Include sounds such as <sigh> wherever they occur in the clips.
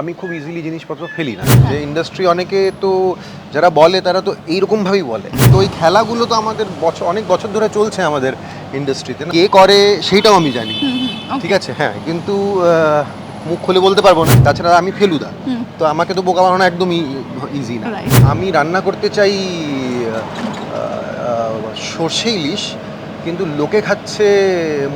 আমি খুব ইজিলি জিনিসপত্র ফেলি না। যে ইন্ডাস্ট্রি অনেকে তো যারা বলে তারা তো এইরকমভাবেই বলে। তো ওই খেলাগুলো তো আমাদের বছর অনেক বছর ধরে চলছে আমাদের ইন্ডাস্ট্রিতে কে করে সেইটাও আমি জানি ঠিক আছে? হ্যাঁ কিন্তু মুখ খুলে বলতে পারব না। তাছাড়া আমি ফেলুদা। তো আমাকে তো বোকা বানানো একদমই ইজি না। আমি রান্না করতে চাই সর্ষে ইলিশ কিন্তু লোকে খাচ্ছে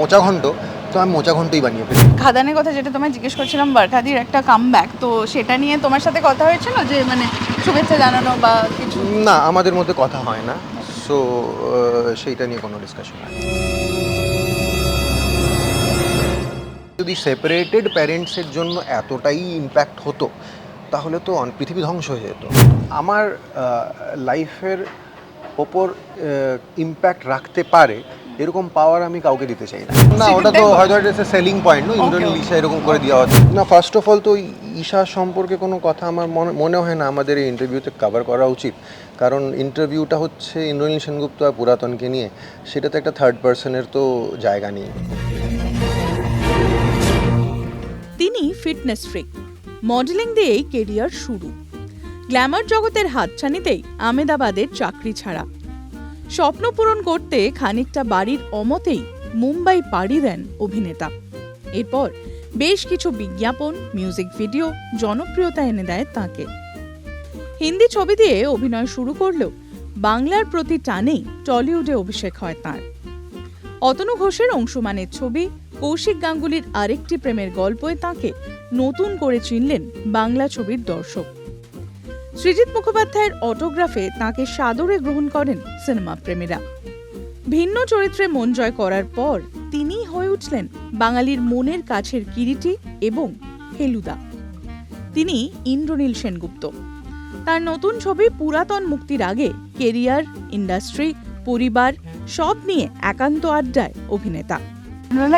মোচা ঘন্ট তো আমি মোচা ঘন্টই বানিয়ে ফেলি। খাদানের কথা যেটা তোমায় জিজ্ঞেস করছিলাম বারকাদির একটা কাম তো সেটা নিয়ে তোমার সাথে কথা হয়েছিল যে মানে শুভেচ্ছা জানানো বা কিছু? না আমাদের মধ্যে কথা হয় না। সো সেইটা নিয়ে কোনো ডিসকাশন হয় যদি সেপারেটেড প্যারেন্টসের জন্য এতটাই ইম্প্যাক্ট হতো তাহলে তো পৃথিবী ধ্বংস হয়ে যেত। আমার লাইফের ওপর ইম্প্যাক্ট রাখতে পারে এরকম পাওয়ার আমি কাউকে দিতে চাই না। না ওটা তো। হয়তো একটা selling point no Indranil Isha এরকম করে দেওয়া হচ্ছে। না ফার্স্ট অফ অল তো ঈশা সম্পর্কে কোনো কথা আমার মনে মনে হয় না আমাদের এই ইন্টারভিউতে কভার করা উচিত। কারণ ইন্টারভিউটা হচ্ছে ইন্দ্রনীল সেনগুপ্ত আর পুরাতনকে নিয়ে। সেটাতে একটা থার্ড পার্সনের তো জায়গা নেই। তিনি ফিটনেস ফ্রিক মডেলিং দিয়েই কেরিয়ার শুরু। গ্ল্যামার জগতের হাতছানিতেই আমেদাবাদের চাকরি ছাড়া। স্বপ্ন পূরণ করতে খানিকটা বাড়ির অমতেই মুম্বাই পাড়ি দেন অভিনেতা। এরপর বেশ কিছু বিজ্ঞাপন মিউজিক ভিডিও জনপ্রিয়তা এনে দেয় তাকে। হিন্দি ছবি দিয়ে অভিনয় শুরু করলেও বাংলার প্রতি টানেই টলিউডে অভিষেক হয় তাঁর। অতনু ঘোষের অংশমানের ছবি কৌশিক গাঙ্গুলির আরেকটি প্রেমের গল্পে তাকে নতুন করে চিনলেন বাংলা ছবির দর্শক। সৃজিত মুখোপাধ্যায়ের অটোগ্রাফে তাকে সাদরে গ্রহণ করেন সিনেমা প্রেমীরা। ভিন্ন চরিত্রে মন জয় করার পর তিনি হয়ে উঠলেন বাঙালির মনের কাছের কিরিটি এবং ফেলুদা। তিনি ইন্দ্রনীল সেনগুপ্ত। তার নতুন ছবি পুরাতন মুক্তির আগে কেরিয়ার ইন্ডাস্ট্রি পরিবার সব নিয়ে একান্ত আড্ডায় অভিনেতা।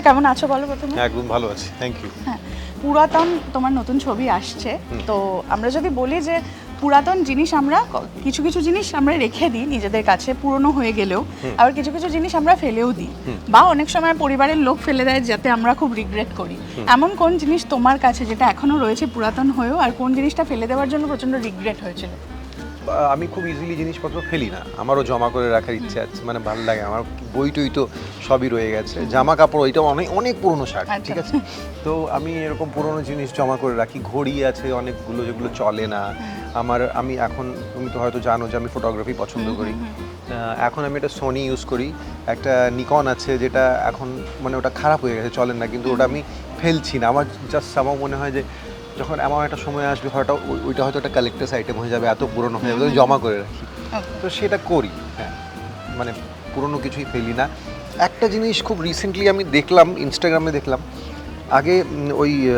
কেমন আছো বলো প্রথমে? একদম ভালো আছে। থ্যাংক ইউ হ্যাঁ পুরাতন তোমার নতুন ছবি আসছে। তো আমরা যদি বলি যে পুরাতন জিনিস আমরা কিছু কিছু জিনিস আমরা রেখে দিই নিজেদের কাছে পুরনো হয়ে গেলেও। আবার কিছু কিছু জিনিস আমরা ফেলেও দিই। বা অনেক সময় পরিবারের লোক ফেলে দেয় যাতে আমরা খুব রিগ্রেট করি। এমন কোন জিনিস তোমার কাছে যেটা এখনও রয়েছে পুরাতন হয়েও আর কোন জিনিসটা ফেলে দেওয়ার জন্য প্রচণ্ড রিগ্রেট হয়েছিল? আমি খুব ইজিলি জিনিসপত্র ফেলি না। আমারও জমা করে রাখার ইচ্ছে আছে মানে ভালো লাগে। আমার বই টই তো সবই রয়ে গেছে। জামা কাপড় ওইটা অনেক অনেক পুরনো শার্ট আচ্ছা। ঠিক আছে? তো আমি এরকম পুরনো জিনিস জমা করে রাখি। ঘড়ি আছে অনেকগুলো যেগুলো চলে না। আমার আমি এখন তুমি তো হয়তো জানো যে আমি ফটোগ্রাফি পছন্দ করি। এখন আমি একটা সোনি ইউজ করি। একটা নিকন আছে যেটা এখন মানে ওটা খারাপ হয়ে গেছে চলে না কিন্তু ওটা আমি ফেলছি না। আমার জাস্ট আমার মনে হয় যে যখন এমন একটা সময় আসবে হয়তো ওই- ওইটা হয়তো একটা কালেক্টার্স আইটেম হয়ে যাবে এত পুরনো হয়ে যাবে জমা করে রাখি। তো সেটা করি হ্যাঁ। মানে পুরনো কিছুই ফেলি না। একটা জিনিস খুব রিসেন্টলি আমি দেখলাম ইনস্টাগ্রামে দেখলাম। আগে ওই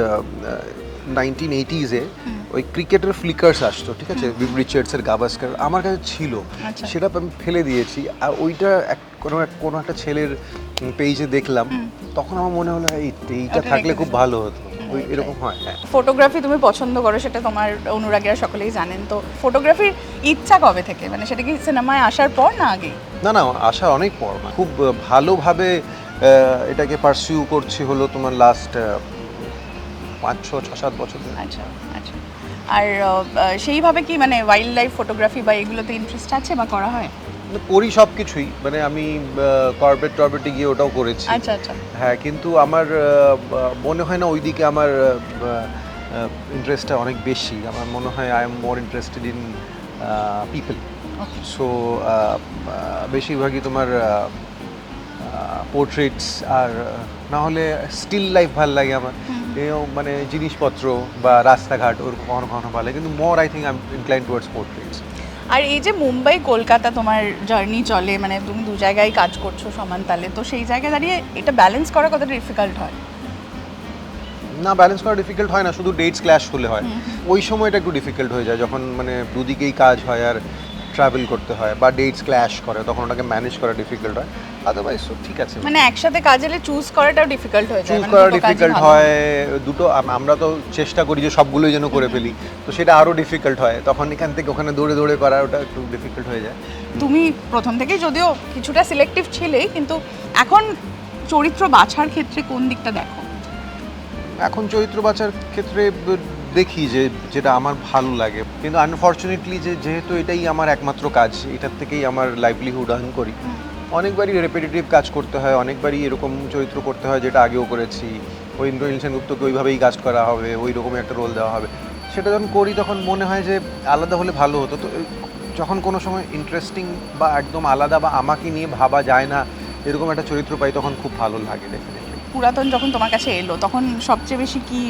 নাইনটিন এইটিজে ওই ক্রিকেটের ফ্লিকার্স আসতো ঠিক আছে? রিচার্ডসের গাভাস্কার আমার কাছে ছিল। আচ্ছা। সেটা আমি ফেলে দিয়েছি। আর ওইটা এক কোনো এক কোনো একটা ছেলের পেজে দেখলাম। তখন আমার মনে হলো এই এইটা থাকলে খুব ভালো হতো। ওই এরকম হয়। হ্যাঁ ফটোগ্রাফি তুমি পছন্দ করো সেটা তোমার অনুরাগীরা সকলেই জানেন। তো ফটোগ্রাফির ইচ্ছা কবে থেকে? মানে সেটা কি সিনেমায় আসার পর না আগে? না না আসার অনেক পর। খুব ভালোভাবে এটাকে পারসিউ করছি হলো তোমার লাস্ট পাঁচ ছ ছ সাত বছর ধরে। আচ্ছা আচ্ছা। আর সেইভাবে কি মানে ওয়াইল্ড লাইফ ফটোগ্রাফি বা এগুলোতে ইন্টারেস্ট আছে বা করা হয়? মানে করি সব কিছুই মানে আমি কর্বেট টর্বেটে গিয়ে ওটাও করেছি। আচ্ছা আচ্ছা। হ্যাঁ কিন্তু আমার মনে হয় না ওইদিকে আমার ইন্টারেস্টটা অনেক বেশি। আমার মনে হয় I am more interested in people so বেশিরভাগই তোমার পোর্ট্রেটস আর না হলে স্টিল লাইফ ভালো লাগে আমার। এও মানে জিনিসপত্র বা রাস্তাঘাট ওর কখনো কখনো ভালো লাগে কিন্তু more I think I am incline towards portraits আর এই যে মুম্বাই কলকাতা তোমার জার্নি চলে মানে তুমি দু জায়গায় কাজ করছ সমান তালে তো সেই জায়গায় দাঁড়িয়ে এটা ব্যালেন্স করা কতটা ডিফিকাল্ট হয়? না ব্যালেন্স করা ডিফিকাল্ট হয় না শুধু ডেটস ক্ল্যাশ হলে হয়। ওই সময়টা একটু ডিফিকাল্ট হয়ে যায় যখন মানে দুদিকেই কাজ হয় আর ট্রাভেল করতে হয় বা ডেটস ক্ল্যাশ করে তখন ওটাকে ম্যানেজ করা ডিফিকাল্ট হয়। আদারওয়াইজ তো ঠিক আছে। মানে একসাথে কাজ এলে চুজ করাটাও ডিফিকাল্ট হয়ে যায়। চুজ মানে করা ডিফিকাল্ট হয় দুটো আমরা তো চেষ্টা করি যে সবগুলোই যেন করে ফেলি। তো সেটা আরও ডিফিকাল্ট হয়। তখন এখান থেকে ওখানে দৌড়ে দৌড়ে করা ওটা একটু ডিফিকাল্ট হয়ে যায়। তুমি প্রথম থেকেই যদিও কিছুটা সিলেক্টিভ ছিলেই কিন্তু এখন চরিত্র বাছার ক্ষেত্রে কোন দিকটা দেখো? এখন চরিত্র বাছার ক্ষেত্রে দেখি যে যেটা আমার ভালো লাগে। কিন্তু আনফর্চুনেটলি যে যেহেতু এটাই আমার একমাত্র কাজ এটার থেকেই আমার লাইভলিহুড আর্ন করি। অনেকবারই রেপিটেটিভ কাজ করতে হয় অনেকবারই এরকম চরিত্র করতে হয় যেটা আগেও করেছি। ওই ইন্দ্রনীল সেনগুপ্তকে ওইভাবেই কাজ করা হবে ওই রকমই একটা রোল দেওয়া হবে। সেটা যখন করি তখন মনে হয় যে আলাদা হলে ভালো হতো। তো যখন কোনো সময় ইন্টারেস্টিং বা একদম আলাদা বা আমাকে নিয়ে ভাবা যায় না এরকম একটা চরিত্র পাই তখন খুব ভালো লাগে ডেফিনেটলি পুরাতন যখন তোমার কাছে এলো তখন সবচেয়ে বেশি কি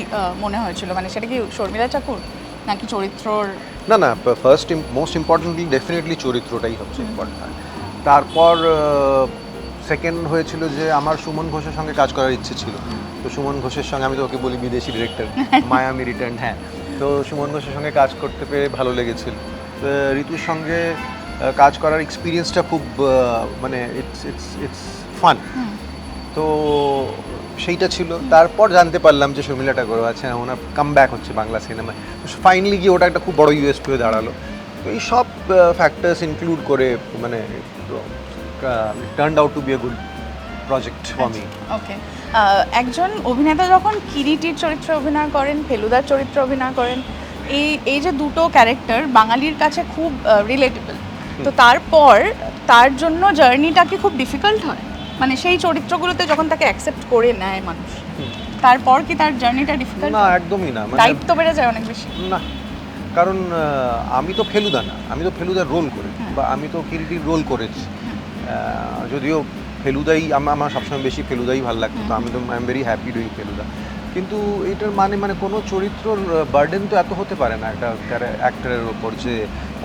মনে হয়েছিল? মানে সেটা কি শর্মিলা ঠাকুর নাকি চরিত্রর? না না ফার্স্ট মোস্ট ইম্পর্টেন্টলি ডেফিনেটলি চরিত্রটাই সবচেয়ে ইম্পর্টেন্ট তারপর সেকেন্ড হয়েছিল যে আমার সুমন ঘোষের সঙ্গে কাজ করার ইচ্ছে ছিল। তো সুমন ঘোষের সঙ্গে আমি তো ওকে বলি বিদেশি ডিরেক্টর মায়ামি রিটার্ন হ্যাঁ। তো সুমন ঘোষের সঙ্গে কাজ করতে পেরে ভালো লেগেছিল। ঋতুর সঙ্গে কাজ করার এক্সপিরিয়েন্সটা খুব মানে ইটস ইটস ইটস ফান তো সেইটা ছিল। তারপর জানতে পারলাম যে শর্মিলা ঠাকুর আছে ওনার কাম ব্যাক হচ্ছে বাংলা সিনেমায় ফাইনালি গিয়ে ওটা একটা খুব বড় ইউএসপি হয়ে দাঁড়াল। তো এই সব ফ্যাক্টরস ইনক্লুড করে মানে turn out to be a good project for me okay একজন অভিনেতা যখন কিরিটির চরিত্রে অভিনয় করেন ফেলুদার চরিত্রে অভিনয় করেন এই এই যে দুটো ক্যারেক্টার বাঙালির কাছে খুব রিলেটেবল তো তারপর তার জন্য জার্নিটা কি খুব ডিফিকাল্ট হয়? মানে সেই চরিত্রগুলোতে যখন তাকে অ্যাকসেপ্ট করে নেয় মানুষ তারপর কি তার জার্নিটা ডিফিকাল্ট না একদমই না মানে দায়িত্ব বেড়ে যায় অনেক বেশি। না কারণ আমি তো ফেলুদা না আমি তো ফেলুদার রোল করি বা আমি তো কিরিটির রোল করেছি। যদিও ফেলুদাই আমার সবসময় বেশি ফেলুদাই ভালো লাগতো তো আমি তো I am very happy doing Feluda. কিন্তু এটার মানে মানে কোনো চরিত্রর বার্ডেন তো এত হতে পারে না একটা অ্যাক্টরের ওপর যে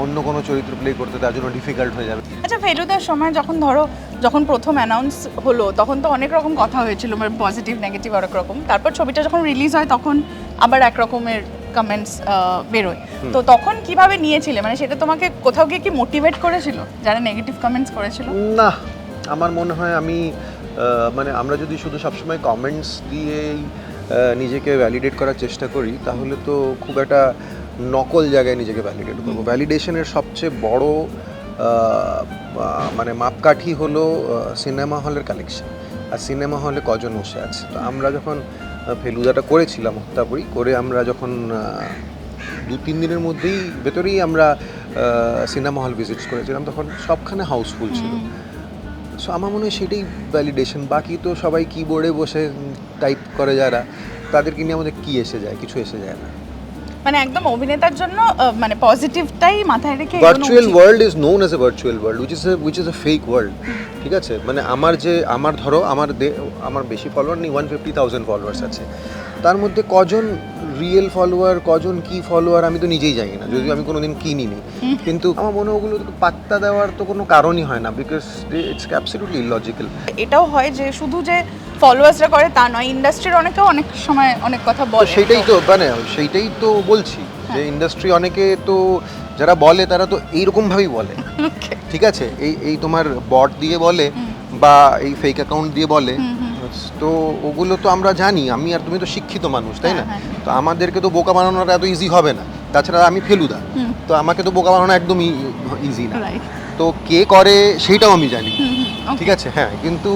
অন্য কোনো চরিত্র প্লে করতে তার জন্য ডিফিকাল্ট হয়ে যাবে। আচ্ছা ফেলুদার সময় যখন ধরো যখন প্রথম অ্যানাউন্স হলো তখন তো অনেক রকম কথা হয়েছিল মানে পজিটিভ নেগেটিভ অনেক রকম। তারপর ছবিটা যখন রিলিজ হয় তখন আবার এক রকমের কমেন্টস বেরোয়। তো তখন কীভাবে নিয়েছিলে? মানে সেটা তোমাকে কোথাও গিয়ে কি মোটিভেট করেছিল? যারা নেগেটিভ কমেন্টস করেছিল? না আমার মনে হয় আমি মানে আমরা যদি শুধু সবসময় কমেন্টস দিয়েই নিজেকে ভ্যালিডেট করার চেষ্টা করি তাহলে তো খুব একটা নকল জায়গায় নিজেকে ভ্যালিডেট করব। ভ্যালিডেশনের সবচেয়ে বড় মানে মাপকাঠি হলো সিনেমা হলের কালেকশন আর সিনেমা হলে কজন বসে আছে? তো আমরা যখন ফেলুদাটা করেছিলাম হত্যাপুরি করে আমরা যখন দু তিন দিনের মধ্যেই ভেতরেই আমরা সিনেমা হল ভিজিট করেছিলাম তখন সবখানে হাউসফুল ছিল। সো আমার মনে হয় সেটাই ভ্যালিডেশন বাকি তো সবাই কিবোর্ডে বসে টাইপ করে যারা। তাদেরকে নিয়ে আমাদের কি এসে যায়? কিছু এসে যায় না। মানে একদম অভিনেতার জন্য মানে পজিটিভটাই মাথায় রেখে virtual world is known as a virtual world which is a which is a fake world ঠিক আছে? মানে আমার যে আমার ধরো আমার আমার বেশি ফলোয়ার নেই ওয়ান ফিফটি থাউজেন্ড ফলোয়ার্স আছে। তার মধ্যে কজন রিয়েল ফলোয়ার কজন কি ফলোয়ার আমি তো নিজেই জানি না। যদিও আমি কোনোদিন কিনিনি <laughs> কিন্তু আমার মনে হয় ওগুলো পাত্তা দেওয়ার তো কোনো কারণই হয় না বিকজ ইটস অ্যাবসলিউটলি ইলজিক্যাল এটাও হয় যে শুধু যে ফলোয়ার্সরা করে তা নয় ইন্ডাস্ট্রির অনেকেও অনেক সময় অনেক কথা বলে। সেটাই তো মানে সেইটাই তো বলছি যে ইন্ডাস্ট্রি অনেকে তো যারা বলে তারা তো এইরকমভাবেই বলে। <laughs> ঠিক আছে? এই এই তোমার বট দিয়ে বলে বা এই ফেক অ্যাকাউন্ট দিয়ে বলে। তো ওগুলো তো আমরা জানি আমি আর তুমি তো শিক্ষিত মানুষ তাই না? হ্যাঁ, তো আমাদেরকে তো বোকা বানানোটা এত ইজি হবে না। তাছাড়া আমি ফেলুদা তো আমাকে তো বোকা বানানো একদমই ইজি না। তো কে করে সেইটাও আমি জানি. ঠিক আছে? হ্যাঁ কিন্তু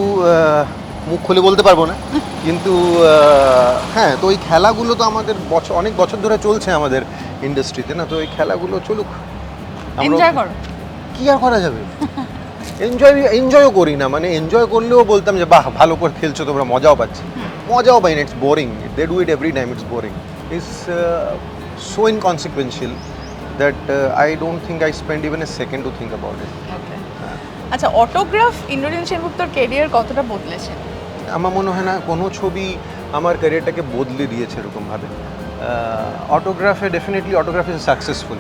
মুখ খুলে বলতে পারব না। <laughs> কিন্তু হ্যাঁ তো ওই খেলাগুলো তো আমাদের বছর অনেক বছর ধরে চলছে আমাদের ইন্ডাস্ট্রিতে না? তো এই খেলাগুলো চলুক। আমরা- এনজয় করো। কি আর করা যাবে? <laughs> এনজয় এনজয়ও করি না মানে এনজয় করলেও বলতাম যে বাহ ভালো করে খেলছো তোমরা মজাও পাচ্ছি। মজাও পাই না it's boring they do it every time it's boring it's so inconsequential that I don't think I spend even a second to think about it আচ্ছা অটোগ্রাফ ইন্দ্রনীল সেনগুপ্তর কেরিয়ার কতটা বদলেছে? আমার মনে হয় না কোনো ছবি আমার ক্যারিয়ারটাকে বদলে দিয়েছে এরকমভাবে। অটোগ্রাফে definitely Autograph is successful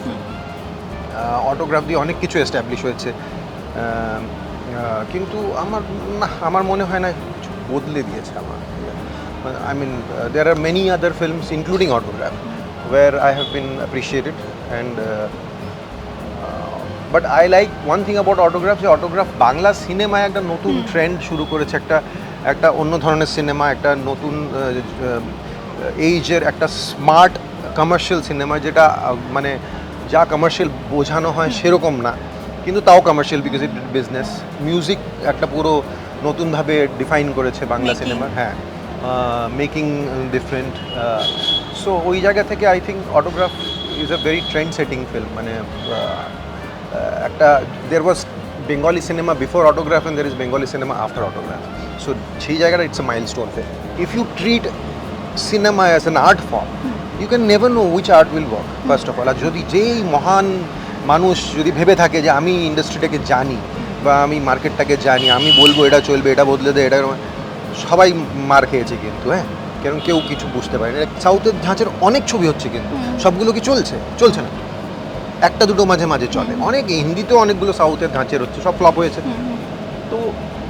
Autograph দিয়ে অনেক কিছু এস্টাবলিশ হয়েছে। কিন্তু আমার না আমার মনে হয় না কিছু বদলে দিয়েছে আমার। I mean there are many other films including Autograph where I have been appreciated and but I like one thing about Autograph যে অটোগ্রাফ বাংলা সিনেমায় একটা নতুন ট্রেন্ড শুরু করেছে একটা একটা অন্য ধরনের সিনেমা একটা নতুন এইজের একটা স্মার্ট কমার্শিয়াল সিনেমা যেটা মানে যা কমার্শিয়াল বোঝানো হয় সেরকম না। কিন্তু তাও commercial because it business music একটা পুরো নতুনভাবে ডিফাইন করেছে বাংলা সিনেমা হ্যাঁ। মেকিং ডিফারেন্ট সো ওই জায়গা থেকে I think Autograph is a very trend setting film মানে একটা there was Bengali cinema before Autograph and there is Bengali cinema after Autograph so সেই জায়গাটা it's a milestone film if you treat cinema as an art form you can never know which art will work first of all আর যদি যেই মহান মানুষ যদি ভেবে থাকে যে আমি ইন্ডাস্ট্রিটাকে জানি বা আমি মার্কেটটাকে জানি আমি বলব এটা চলবে এটা বদলে দে এটা সবাই মার খেয়েছে কিন্তু হ্যাঁ? কারণ কেউ কিছু বুঝতে পারে না সাউথের ধাঁচের অনেক ছবি হচ্ছে কিন্তু সবগুলো কি চলছে? চলছে না। একটা দুটো মাঝে মাঝে চলে। অনেক হিন্দিতেও অনেকগুলো সাউথের ধাঁচের হচ্ছে সব ফ্লপ হয়েছে। তো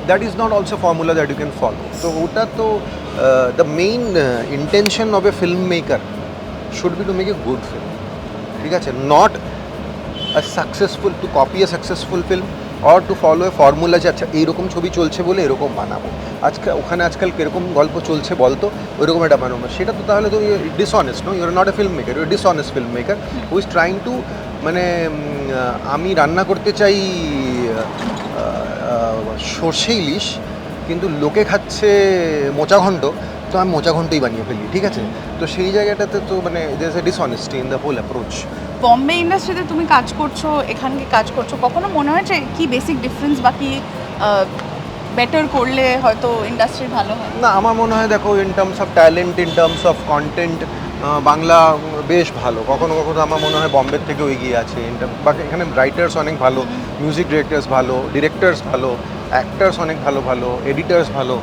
that is not also formula that you can follow তো ওটা তো the main intention of a film maker should be to make a good film ঠিক আছে? Not a successful to copy a successful film or to follow a formula যে আচ্ছা এইরকম ছবি চলছে বলে এরকম বানাবো। আজকে, ওখানে আজকাল কীরকম গল্প চলছে বলতো ওইরকম একটা বানাবো। সেটা তো তাহলে তো dishonest no you're not a film maker you're dishonest film maker who is trying to মানে আমি রান্না করতে চাই সর্ষে ইলিশ, কিন্তু লোকে খাচ্ছে মোচা ঘন্ট, তো আমি মোচা ঘন্টই বানিয়ে ফেলি, ঠিক আছে? তো সেই জায়গাটাতে তো মানে there a dishonesty in the whole approach Bombay ইন্ডাস্ট্রিতে তুমি কাজ করছ এখানকে কাজ করছ, কখনো মনে হয় যে কি বেসিক ডিফারেন্স বা কি বেটার করলে হয়তো ইন্ডাস্ট্রি ভালো হয়? না, আমার মনে হয় দেখো in terms of talent in terms of content Bangla বেশ ভালো। কখনো কখনো আমার মনে হয় বম্বের থেকেও এগিয়ে আছে। বাকি এখানে রাইটার্স অনেক ভালো মিউজিক ডিরেক্টর্স ভালো ডিরেক্টর্স ভালো অ্যাক্টার্স অনেক ভালো ভালো এডিটার্স ভালো।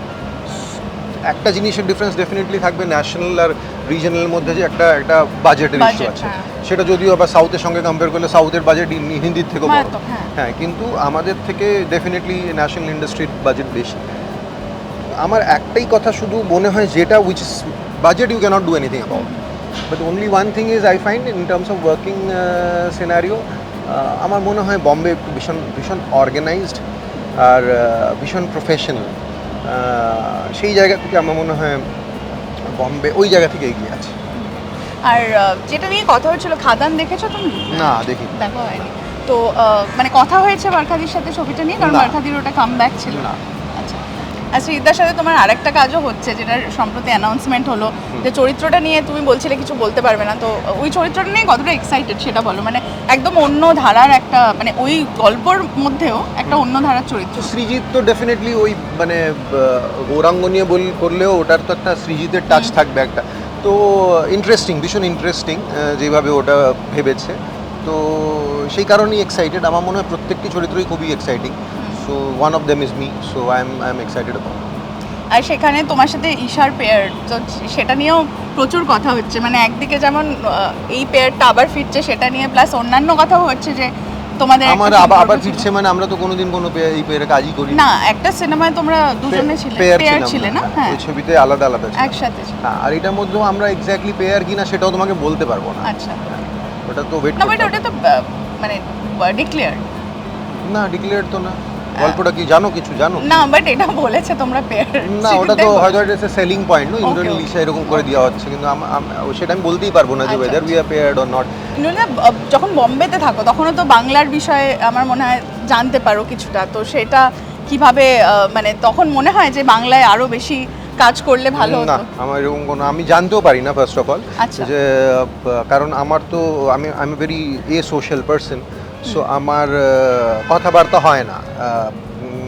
একটা জিনিসের ডিফারেন্স ডেফিনেটলি থাকবে ন্যাশনাল আর রিজনাল মধ্যে যে একটা একটা বাজেটের ইস্যু আছে। হ্যাঁ। সেটা যদিও আবার সাউথের সঙ্গে কম্পেয়ার করলে সাউথের বাজেট হিন্দির থেকেও বড়। হ্যাঁ। হ্যাঁ কিন্তু আমাদের থেকে ডেফিনেটলি ন্যাশনাল ইন্ডাস্ট্রির বাজেট বেশি। আমার একটাই কথা শুধু মনে হয় যেটা which is budget you can't do anything about but only one thing is I find in terms of working scenario আমার মনে হয় বম্বে একটু ভীষণ ভীষণ অর্গানাইজড আর ভীষণ প্রফেশনাল সেই জায়গা থেকে আমার মনে হয় বম্বে ওই জায়গা থেকে এগিয়ে আছে। আর যেটা নিয়ে কথা হচ্ছিল খাদান দেখেছ তুমি? না দেখি দেখো হয়নি। তো মানে কথা হয়েছে বারখাদির সাথে ছবিটা নিয়ে কারণ। বারখাদির ওটা কাম ব্যাক ছিল। না। আচ্ছা ঈদার সাথে তোমার আরেকটা কাজও হচ্ছে যেটার সম্প্রতি অ্যানাউন্সমেন্ট হলো যে চরিত্রটা নিয়ে তুমি বলছিলে কিছু বলতে পারবে না তো ওই চরিত্রটা নিয়ে কতটা এক্সাইটেড সেটা বলো? মানে একদম অন্য ধারার একটা মানে ওই গল্পর মধ্যেও একটা অন্য ধারার চরিত্র। সৃজিত তো ডেফিনেটলি ওই মানে গৌরাঙ্গ নিয়ে বল করলেও ওটার তো একটা সৃজিতের টাচ থাকবে একটা। তো ইন্টারেস্টিং ভীষণ ইন্টারেস্টিং যেভাবে ওটা ভেবেছে। তো সেই কারণেই এক্সাইটেড আমার মনে হয় প্রত্যেকটি চরিত্রই খুবই exciting so one of them is me so I am I am excited about আর সেখানে তোমার সাথে ঈশার পেয়ার তো সেটা নিয়েও প্রচুর কথা হচ্ছে। মানে একদিকে যেমন এই পেয়ারটা আবার ফিরছে সেটা নিয়ে প্লাস অন্যান্য কথাও হচ্ছে যে তোমাদের আমার আবার ফিরছে মানে আমরা তো কোনোদিন কোনো পেয়ার এই পেয়ারে কাজই করি না একটা সিনেমায় তোমরা দুজনে ছিলে পেয়ার ছিলে না? হ্যাঁ। ছবিতে আলাদা আলাদা ছিল একসাথে। হ্যাঁ, আর এটার মধ্যেও আমরা এক্স্যাক্টলি পেয়ার কিনা সেটাও তোমাকে বলতে পারব না। আচ্ছা। ওটা তো ওয়েট না বাট ওটা তো মানে ডিক্লেয়ার না ডিক্লেয়ার তো না। গল্পটা কি জানো কিছু? জানো? না বাট এটা বলেছে তোমরা পেয়ার না ওটা তো হয়তো এটা selling point no Okay, Indraneil okay. Lisa এরকম করে দেওয়া হচ্ছে কিন্তু আম- আম- সেটা আমি বলতেই পারব না যে whether we are paired or not যখন বম্বেতে থাকো তখনও তো বাংলার বিষয়ে আমার মনে হয় জানতে পারো কিছুটা। তো সেটা কীভাবে মানে তখন মনে হয় যে বাংলায় আরও বেশি কাজ করলে ভালো না আমার এরকম কোনো আমি জানতেও পারি না ফার্স্ট অফ অল। যে কারণ আমার তো আমি I am very a social person so আমার কথাবার্তা হয় না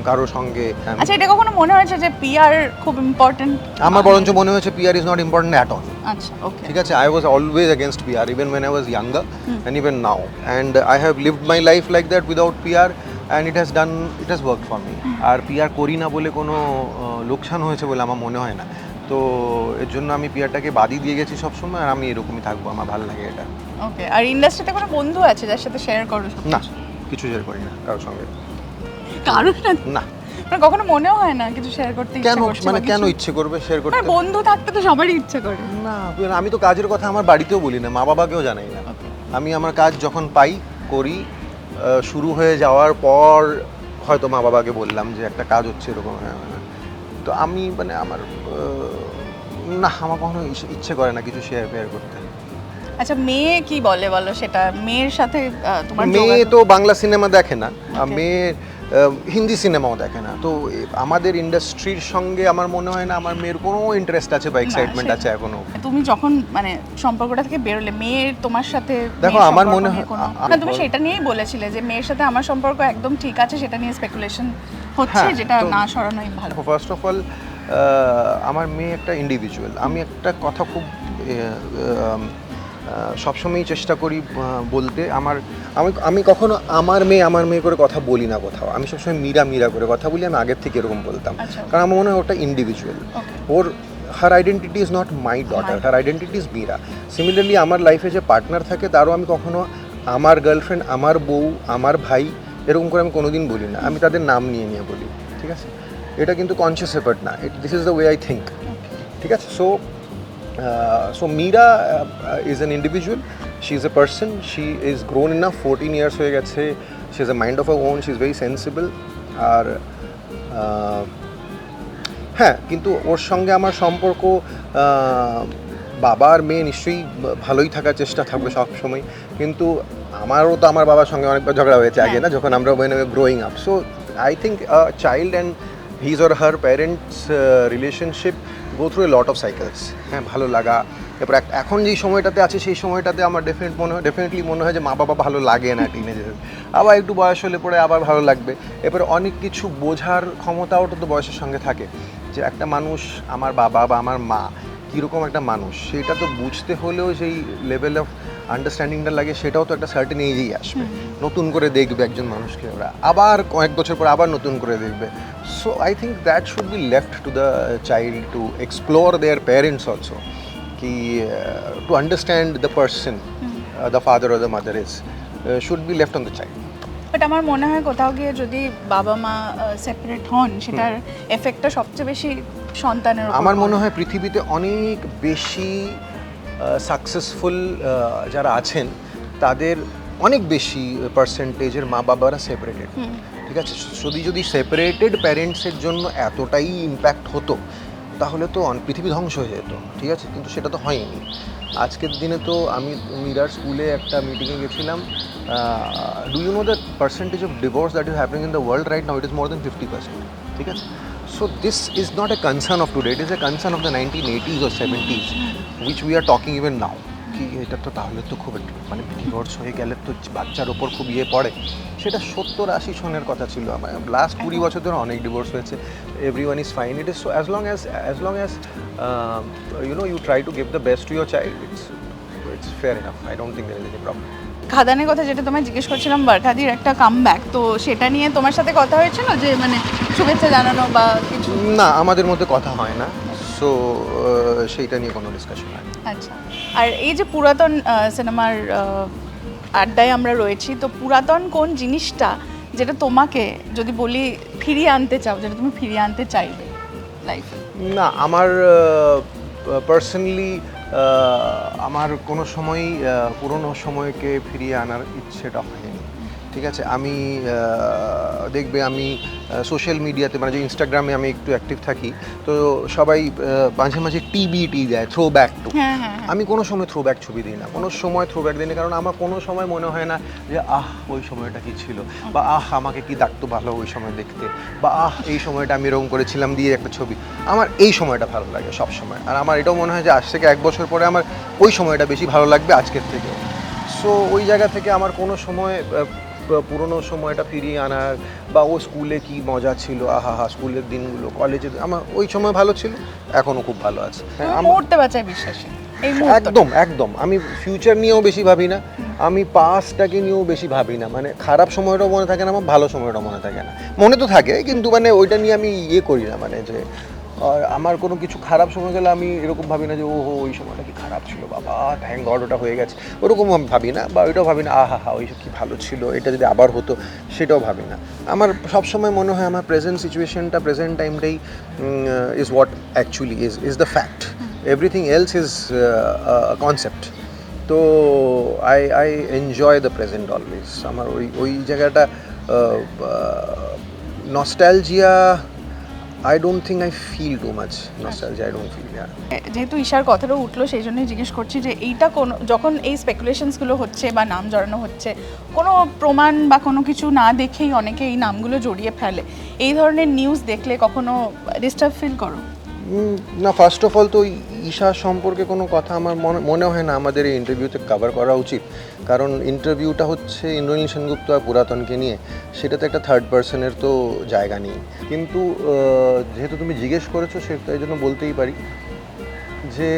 কারোর সঙ্গে আচ্ছা এটা কখনো মনে হয়েছে যে পিআর খুব ইম্পর্টেন্ট আমার বরঞ্চ মনে হয়েছে PR is not important at all আচ্ছা ওকে ঠিক আছে I was always against PR even when I was younger and even now and I have lived my life like that without PR and it has done it has work for me R PR করি না বলে কোনো লোকসান হয়েছে বলে আমার মনে হয় না। তো এর জন্য আমি পিআরটাকে বাদই দিয়ে গেছি সবসময় আর আমি এরকমই থাকব আমার ভালো লাগে এটা। ওকে আর ইন্ডাস্ট্রিতে কোনো বন্ধু আছে যার সাথে শেয়ার করো না কিছু শেয়ার করি না কারোর সঙ্গে। কারণ না? না। মানে কখনো মনেও হয় না কিছু শেয়ার করতে কেন মানে কেন ইচ্ছে করবে শেয়ার করতে? মানে বন্ধু থাকতে তো সবারই ইচ্ছে করে। না আমি তো কাজের কথা আমার বাড়িতেও বলি না মা বাবাকেও জানাই না। আমি আমার কাজ যখন পাই করি শুরু হয়ে যাওয়ার পর হয়তো মা বাবাকে বললাম যে একটা কাজ হচ্ছে এরকম হ্যাঁ, হ্যাঁ। তো আমি মানে আমার না আমার কখনো ইচ্ছে করে না কিছু শেয়ার ফেয়ার করতে। আচ্ছা মেয়ে কি বলে বলো সেটা? মেয়ের সাথে তোমার মেয়ে তো বাংলা সিনেমা দেখে না আর Okay. মেয়ে হিন্দি সিনেমাও দেখে না। তো আমাদের ইন্ডাস্ট্রির সঙ্গে আমার মনে হয় না আমার মেয়ের কোনো ইন্টারেস্ট আছে বা এক্সাইটমেন্ট আছে এখনও তুমি যখন মানে সম্পর্কটা থেকে বেরোলে মেয়ের তোমার সাথে দেখো, আমার মনে হয়- না তুমি সেটা নিয়েই বলেছিলে যে মেয়ের সাথে আমার সম্পর্ক একদম ঠিক আছে সেটা নিয়ে স্পেকুলেশন হচ্ছে হ্যাঁ, যেটা না সরানোই ভালো। ফার্স্ট অফ অল আমার মেয়ে একটা ইন্ডিভিজুয়াল আমি একটা কথা খুব সবসময়ই চেষ্টা করি বলতে। আমার আমি আমি কখনো আমার মেয়ে আমার মেয়ে করে কথা বলি না কোথাও। আমি সবসময় মীরা মীরা করে কথা বলি আমি আগের থেকে এরকম বলতাম। আচ্ছা। কারণ আমার মনে হয় ওটা individual or her identity is not my daughter her identity is Meera. Similarly আমার লাইফে যে পার্টনার থাকে তারও আমি কখনো আমার গার্লফ্রেন্ড আমার বউ আমার ভাই এরকম করে আমি কোনোদিন বলি না। আমি তাদের নাম নিয়ে নিয়ে বলি ঠিক আছে? এটা কিন্তু কনসিয়াস এফার্ট না। This is the way I think ঠিক আছে? So so Meera is an individual she is a person she is grown enough fourteen years হয়ে গেছে। She is a mind of a own she is very sensible আর হ্যাঁ কিন্তু ওর সঙ্গে আমার সম্পর্ক বাবার মেয়ে নিশ্চয়ই ভালোই থাকার চেষ্টা থাকবে সবসময়। কিন্তু আমারও তো আমার বাবার সঙ্গে অনেকবার ঝগড়া হয়েছে আগে না যখন আমরা when growing up so I think child and his or her parents relationship go through a lot of cycles হ্যাঁ ভালো লাগা। এরপর এখন যেই সময়টাতে আছে সেই সময়টাতে আমার ডেফিনেট মনে হয় ডেফিনেটলি মনে হয় যে মা বাবা ভালো লাগে না টিনেজের আবার একটু বয়স হলে পরে আবার ভালো লাগবে। এরপরে অনেক কিছু বোঝার ক্ষমতাও তো বয়সের সঙ্গে থাকে। যে একটা মানুষ আমার বাবা বা আমার মা কীরকম একটা মানুষ সেটা তো বুঝতে হলেও সেই লেভেল অফ আন্ডারস্ট্যান্ডিংটা লাগে সেটাও তো একটা সার্টেন এজেই আসবে। নতুন করে দেখবে একজন মানুষকে ওরা। আবার কয়েক বছর পর আবার নতুন করে দেখবে। So I think that should be left to the child to explore their parents also কি to understand the person the father or the mother is should be left on the child but আমার মনে হয় কোথাও গিয়ে যদি বাবা মা separate হন সেটার এফেক্টটা সবচেয়ে বেশি সন্তানের আমার মনে হয় পৃথিবীতে অনেক বেশি সাকসেসফুল যারা আছেন তাদের অনেক বেশি পার্সেন্টেজের মা বাবারা সেপারেটেড ঠিক আছে? যদি যদি সেপারেটেড প্যারেন্টসের জন্য এতটাই ইম্প্যাক্ট হতো, তাহলে তো পৃথিবী ধ্বংস হয়ে যেত, ঠিক আছে? কিন্তু সেটা তো হয়নি। আজকের দিনে তো আমি মিরার স্কুলে একটা মিটিংয়ে গেছিলাম। Do you know the percentage of divorce that is happening in the world right now it is more than fifty percent ঠিক আছে? So this is not a concern of today it is a concern of the nineteen eighties or seventies which we are talking even now কি এটা তো তাহলে তো খুব একটু মানে ডিভোর্স হয়ে গেলে তো বাচ্চার ওপর খুব ইয়ে পড়ে। সেটা সত্তর আশি সনের কথা ছিল আমার। লাস্ট কুড়ি বছর ধরে অনেক ডিভোর্স হয়েছে। Everyone is fine it is so as long as as long as you know you try to give the best to your child it's it's fair enough I don't think there is any problem খাদানের কথা যেটা তোমায় জিজ্ঞেস করছিলাম বারখাদির একটা come back তো সেটা নিয়ে তোমার সাথে কথা হয়েছিল যে মানে শুভেচ্ছা জানানো বা কিছু? না আমাদের মধ্যে কথা হয় না। সো সেইটা নিয়ে কোনো ডিসকাশন হয় আচ্ছা। আর এই যে পুরাতন সিনেমার আড্ডায় আমরা রয়েছি, তো পুরাতন কোন জিনিসটা যেটা তোমাকে, যদি বলি, ফিরিয়ে আনতে চাও, যেটা তুমি ফিরিয়ে আনতে চাইবে না, আমার পার্সোনালি আমার কোনো সময়ই পুরনো সময়কে ফিরিয়ে আনার ইচ্ছেটা হয়নি ঠিক আছে? আমি দেখবে আমি সোশ্যাল মিডিয়াতে মানে যে ইনস্টাগ্রামে আমি একটু অ্যাক্টিভ থাকি তো সবাই মাঝে মাঝে টিবিটি দেয় থ্রো ব্যাক টু। আমি কোনো সময় থ্রো ব্যাক ছবি দিই না কোনো সময় থ্রোব্যাক দিই না কারণ আমার কোনো সময় মনে হয় না যে আহ ওই সময়টা কি ছিল? বা আহ আমাকে কি ডাকতো ভালো ওই সময় দেখতে? বা আহ এই সময়টা আমি এরকম করেছিলাম দিয়ে একটা ছবি। আমার এই সময়টা ভালো লাগে সব সময়। আর আমার এটাও মনে হয় যে আজ থেকে এক বছর পরে আমার ওই সময়টা বেশি ভালো লাগবে আজকের থেকে সো ওই জায়গা থেকে আমার কোনো সময় পুরোনো সময়টা ফিরিয়ে আনার বা ও স্কুলে কি মজা ছিল? আহা হা স্কুলের দিনগুলো কলেজে আমার ওই সময় ভালো ছিল এখনও খুব ভালো আছে। তুমি আমার- মুহূর্তে বাঁচায় বিশ্বাসী একদম একদম। আমি ফিউচার নিয়েও বেশি ভাবি না আমি পাস্টটাকে নিয়েও বেশি ভাবি না। মানে খারাপ সময়টাও মনে থাকে না আমার ভালো সময়টাও মনে থাকে না। মনে তো থাকে কিন্তু মানে ওইটা নিয়ে আমি ইয়ে করি না মানে যে আর আমার কোনো কিছু খারাপ সময় গেলে আমি এরকম ভাবি না যে ও হো ওই সময়টা কি খারাপ ছিল, বাবা থ্যাংক গড ওটা হয়ে গেছে। ওরকম আমি ভাবি না বা ওইটাও ভাবি না, আহা, হা, ওইসব কি ভালো ছিল, এটা যদি আবার হতো, সেটাও ভাবি না। আমার সবসময় মনে হয় আমার প্রেজেন্ট সিচুয়েশনটা present টাইমটাই is what actually is is the fact everything else is concept তো I I enjoy the present always আমার ওই ওই জায়গাটা nostalgia I don't think I feel too much nostalgia I don't feel যেহেতু ঈশার কথাটা উঠল সেই জন্যই জিজ্ঞেস করছি যে এইটা কোন যখন এই স্পেকুলেশনসগুলো হচ্ছে বা নাম জড়ানো হচ্ছে কোনো প্রমাণ বা কোনো কিছু না দেখেই অনেকে এই নামগুলো জড়িয়ে ফেলে। এই ধরনের নিউজ দেখলে কখনো ডিস্টার্ব ফিল করো? না ফার্স্ট অফ অল তো ঈশা সম্পর্কে কোনো কথা আমার মনে হয় না আমাদের এই ইন্টারভিউতে কভার করা উচিত। কারণ ইন্টারভিউটা হচ্ছে ইন্দ্রনীল সেনগুপ্ত আর পুরাতনকে নিয়ে। সেটাতে একটা থার্ড পার্সনের তো জায়গা নেই। কিন্তু যেহেতু তুমি জিজ্ঞেস করেছ, সে তাই জন্য বলতেই পারি যে,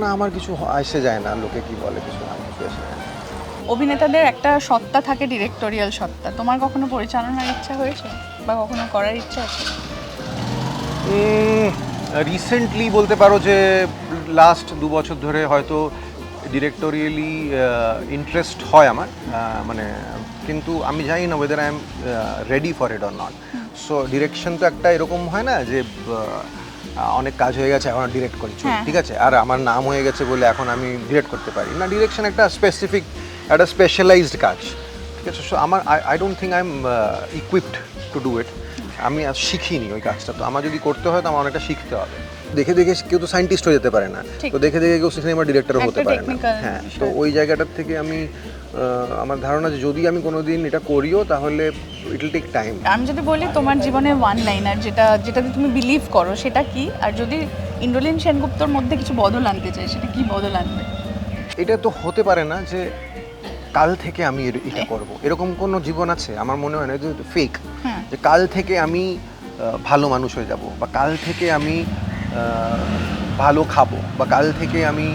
না, আমার কিছু আসে যায় না লোকে কি বলে, কিছু না, কিছু আসে। অভিনেতাদের একটা সত্তা থাকে ডিরেক্টোরিয়াল সত্তা। তোমার কখনো পরিচালনার ইচ্ছা হয়েছে? বা কখনো করার ইচ্ছা আছে? রিসেন্টলি বলতে পারো যে লাস্ট দু বছর ধরে হয়তো ডিরেক্টোরিয়ালি ইন্টারেস্ট হয় আমার মানে কিন্তু আমি জানি না whether I am ready for it or not so direction তো একটা এরকম হয় না যে অনেক কাজ হয়ে গেছে এখন ডিরেক্ট করি চল, হ্যাঁ। ঠিক আছে? আর আমার নাম হয়ে গেছে বলে এখন আমি ডিরেক্ট করতে পারি না। ডিরেকশন একটা স্পেসিফিক একটা স্পেশালাইজড কাজ ঠিক আছে? সো আমার I don't think I am equipped to do it আমি আর শিখিনি ওই কাজটা। তো আমার যদি করতে হয় তো আমার অনেকটা শিখতে হবে। দেখে দেখে কেউ তো সায়েন্টিস্ট হয়ে যেতে পারে না। তো দেখে দেখে কেউ সিনেমা ডিরেক্টর হতে পারে না। হ্যাঁ তো ওই জায়গাটার থেকে আমি আমার ধারণা যে যদি আমি কোনোদিন এটা করিও তাহলে ইট উইল টেক টাইম আমি যদি বলি তোমার জীবনে ওয়ান লাইনার যেটা যেটাতে তুমি বিলিভ করো সেটা কি? আর যদি ইন্দ্রলীন সেনগুপ্তর মধ্যে কিছু বদল আনতে চাই সেটা কি বদল আনবে? এটা তো হতে পারে না যে কাল থেকে আমি এটা করব। এরকম কোনো জীবন আছে? আমার মনে হয় না যে ফেক হ্যাঁ। যে কাল থেকে আমি ভালো মানুষ হয়ে যাব বা কাল থেকে আমি ভালো খাব বা কাল থেকে আমি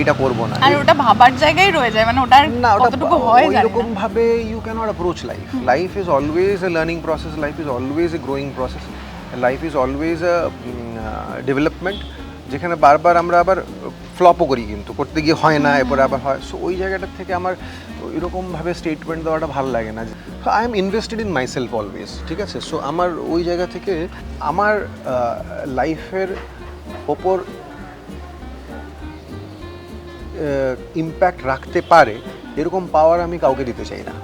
এটা করব না। আর ওটা ভাবার জায়গায় রয়ে যায় মানে ওটার না কতটুকু হয় জানি ওইরকম না। ভাবে you cannot approach life life is always a learning process life is always a growing process life is always a development যেখানে বারবার আমরা আবার ফ্লপও করি কিন্তু, করতে গিয়ে হয় না, এরপরে আবার হয়। সো ওই জায়গাটার থেকে আমার এরকমভাবে স্টেটমেন্ট দেওয়াটা ভালো লাগে না। I am invested in myself always ঠিক আছে? সো আমার ওই জায়গা থেকে আমার লাইফের ওপর ইম্প্যাক্ট রাখতে পারে, এরকম পাওয়ার আমি কাউকে দিতে চাই না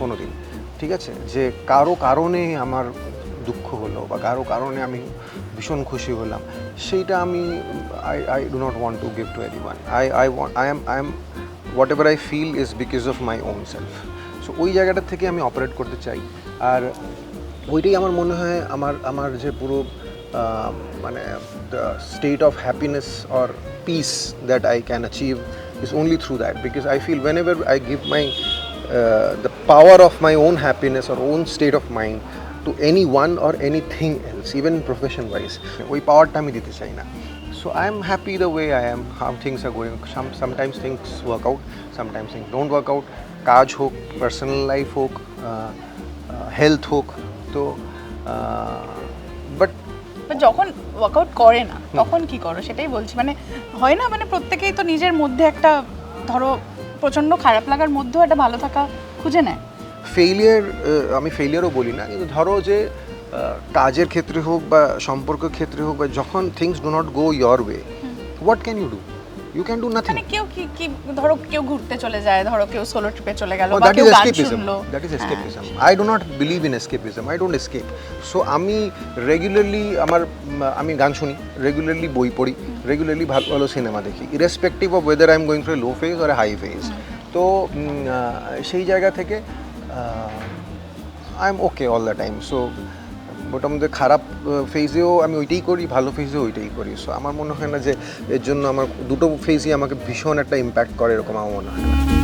কোনো দিন ঠিক আছে? যে কারও কারণে আমার দুঃখ হলো বা কারও কারণে আমি ভীষণ খুশি হলাম সেইটা আমি I I do not want to give to anyone I I I am I am whatever I feel is because of my own self so ওই জায়গাটা থেকে আমি অপারেট করতে চাই। আর ওইটাই আমার মনে হয় আমার আমার যে পুরো মানে the state of happiness or peace that I can achieve is only through that. Because I feel whenever I give my uh, the power of my own happiness or own state of mind to anyone or anything else even profession wise ওই পাওয়ারটা আমি দিতে চাই না so I am happy the way I am um things are going sometimes things work out sometimes things don't work out কাজ হোক personal life হোক health হোক তো বাট যখন ওয়ার্কআউট করে না তখন কি করো? সেটাই বলছি। মানে হয় না মানে প্রত্যেকেই তো নিজের মধ্যে একটা ধরো প্রচণ্ড খারাপ লাগার মধ্যেও একটা ভালো থাকা খুঁজে নেয়। ফেলিয়ার আমি ফেলিয়ারও বলি না কিন্তু ধরো যে কাজের ক্ষেত্রে হোক বা সম্পর্কের ক্ষেত্রে হোক বা যখন things do not go your way what can you do you can do nothing মানে কেউ কি কি ধরো কেউ ঘুরতে চলে যায় ধরো কেউ সোলো ট্রিপে চলে গেল বা কেউ গান শুনলো। Is হ্যাঁ, escapism. I do not believe in escapism. I don't escape. So আমি রেগুলারলি আমার আমি গান শুনি রেগুলারলি বই পড়ি রেগুলারলি ভালো ভালো সিনেমা দেখি irrespective of whether I am going for low phase or high phase তো সেই জায়গা থেকে I am okay all the time so মোটামুটি খারাপ ফেজেও আমি ওইটাই করি, ভালো ফেজেও ওইটাই করি সো আমার মনে হয় না যে এর জন্য আমার দুটো ফেজই আমাকে ভীষণ একটা ইম্প্যাক্ট করে, এরকম আমার মনে হয় না।